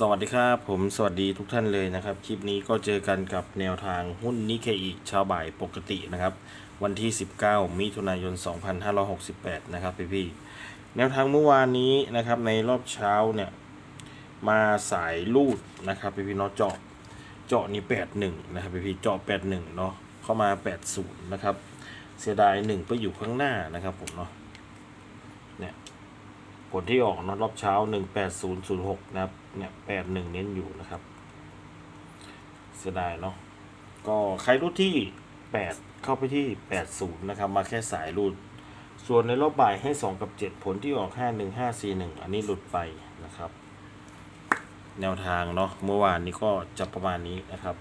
สวัสดีครับ ผมสวัสดีทุกท่านเลยนะครับ คลิปนี้ก็เจอกันกับแนวทางหุ้นนิเคอิชาวบ่ายปกตินะครับ วันที่ 19 มิถุนายน 2568 นะครับพี่พี่แนวทางเมื่อวานนี้นะครับในรอบเช้าเนี่ย มาสายลูดนะครับพี่พี่เนาะเจาะเจาะนี่ 81 นะครับพี่พี่เจาะ 81 เนาะเข้ามา 80 นะครับ เสียดาย1ไปอยู่ข้างหน้านะครับผมเนาะเนี่ย ผลที่ออกนะรอบเช้า 18006 นะครับ เนี่ย 81 เน้นอยู่นะครับ เสียดายเนาะ ก็ใครรูดที่ 8 เข้าไปที่ 80 นะครับ มาแค่สายรูด ส่วนในรอบบ่ายให้ 2 กับ 7 ผลที่ออก 51541 อันนี้หลุดไปนะครับ แนวทางเนาะ เมื่อวานนี้ก็จะประมาณนี้นะครับ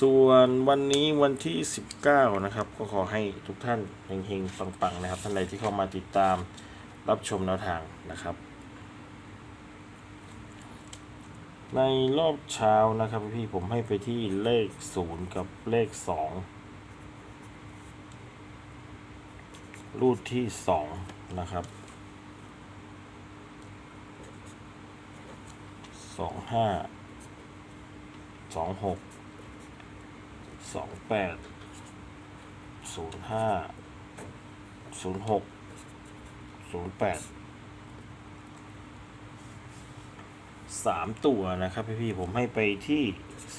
ส่วนวันนี้วันที่ 19 นะครับ ก็ขอให้ทุกท่านเฮงๆปังๆนะครับ ท่านใดที่เข้ามาติดตาม รับชมแนวทางนะครับ ในรอบเช้านะครับพี่ผมให้ไปที่เลข 0 กับเลข 2 รูดที่ 2 นะครับ 25 26 28 05 06 ศูนย์แปดสามตัวนะครับพี่พี่ผมให้ไปที่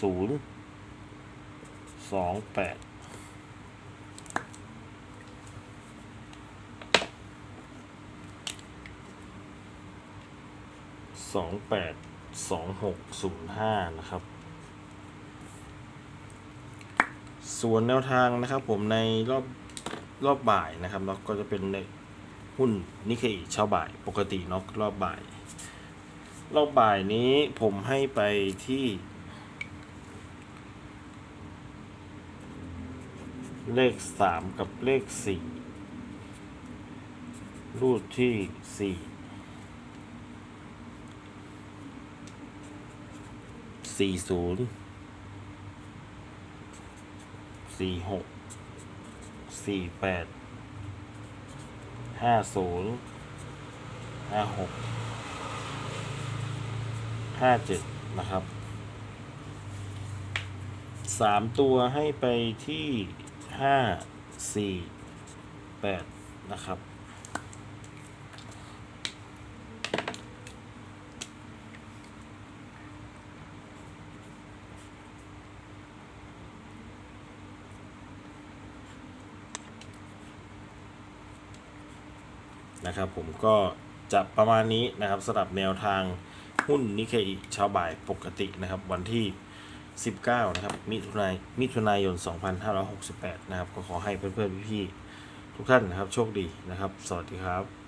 ศูนย์สองแปดสองแปดสองหกศูนย์ห้านะครับ ส่วนแนวทางนะครับผมในรอบรอบบ่ายนะครับแล้วก็จะเป็นใน หุ้นนิเคอิเช้าบ่าย ปกติเนาะรอบบ่าย รอบบ่ายนี้ผมให้ไปที่ เลขสามกับเลขสี่รูดที่สี่สี่ศูนย์สี่หกสี่แปด ห้าศูนย์ห้าหกห้าเจ็ดนะครับสามตัวให้ไปที่ห้าสี่แปดนะครับ นะครับผมก็จะประมาณนี้นะครับสำหรับแนวทางหุ้นนิเคอิชาวบ่ายปกตินะครับ วันที่ 19 นะครับมิถุนายมิถุนายน 2568 นะครับ ก็ขอให้เพื่อนๆพี่ๆทุกท่านนะครับ โชคดีนะครับ สวัสดีครับ